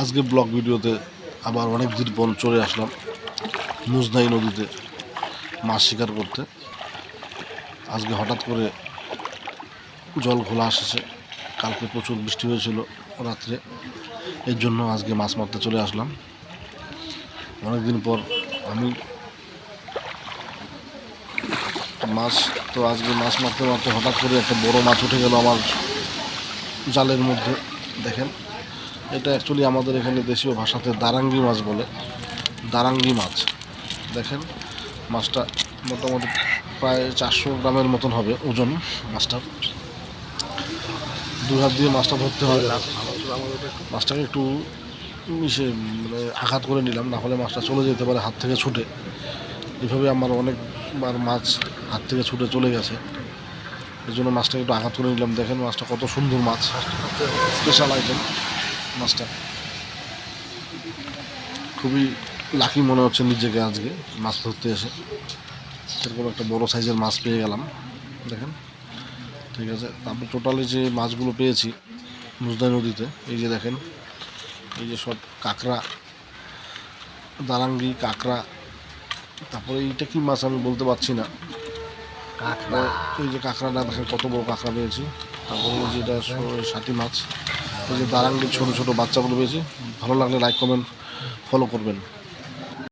আজকে ব্লগ ভিডিওতে আবার অনেক দিন পর চলে আসলাম মুজনাই নদীতে মাছ শিকার করতে। আজকে হঠাৎ করে জল খোলা এসেছে কালকে প্রচুর বৃষ্টি হয়েছিল রাত্রে। এর জন্য আজকে মাছ মারতে চলে আসলাম। অনেকদিন পর আমি মাছ, তো আজকে মাছ মারতে মারতে হঠাৎ করে একটা বড় মাছ উঠে গেল আমার জালের মধ্যে, দেখেন। এটা অ্যাকচুয়ালি আমাদের এখানে দেশীয় ভাষাতে দারাঙ্গি মাছ বলে। দারাঙ্গি মাছ। দেখেন, মাছটা মোটামুটি প্রায় চারশো গ্রামের মতন হবে ওজন মাছটা দু হাত দিয়ে মাছটা ধরতে হয় মাছটাকে একটু মিশে মানে আঘাত করে নিলাম, না হলে মাছটা চলে যেতে পারে হাত থেকে ছুটে। এভাবে আমার অনেকবার মাছ হাত থেকে ছুটে চলে গেছে। এই জন্য মাছটাকে একটু আঘাত করে নিলাম। দেখেন মাছটা কত সুন্দর মাছ। স্পেশাল আইটেম মাছটা খুবই লাকি মনে হচ্ছে নিজেকে আজকে মাছ ধরতে এসে। সেরকম একটা বড় সাইজের মাছ পেয়ে গেলাম দেখেন। ঠিক আছে তারপর টোটালি যে মাছগুলো পেয়েছি মুজদাই নদীতে এই যে দেখেন এই যে সব কাঁকড়া দারাঙ্গি কাঁকড়া তারপরে এইটা কি মাছ আমি বলতে পারছি না। কাঁকড়া। এই যে কাঁকড়াটা দেখেন কত বড় কাঁকড়া পেয়েছি। তারপরে যেটা ষাটি মাছ। ছোট ছোটো ছোটো বাচ্চাগুলো পেয়েছি ভালো লাগলে লাইক কমেন্ট ফলো করবেন।